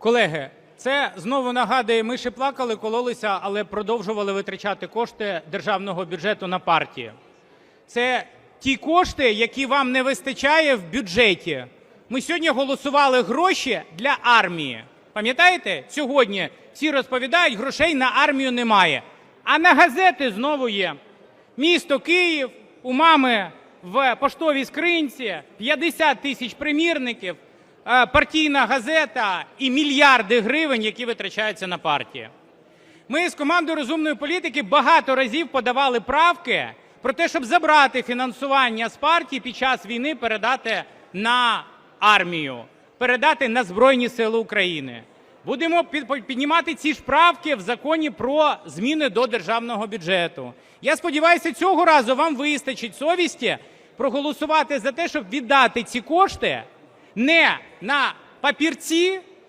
Колеги, це знову нагадує, ми ще плакали, кололися, але продовжували витрачати кошти державного бюджету на партії. Це ті кошти, які вам не вистачає в бюджеті. Ми сьогодні голосували гроші для армії. Пам'ятаєте? Сьогодні всі розповідають, грошей на армію немає. А на газети знову є. Місто Київ, у мами в поштовій скринці 50 тисяч примірників, партійна газета і мільярди гривень, які витрачаються на партії. Ми з командою розумної політики багато разів подавали правки про те, щоб забрати фінансування з партії під час війни, передати на армію, передати на Збройні Сили України. Будемо піднімати ці ж правки в законі про зміни до державного бюджету. Я сподіваюся, цього разу вам вистачить совісті проголосувати за те, щоб віддати ці кошти не на папірці,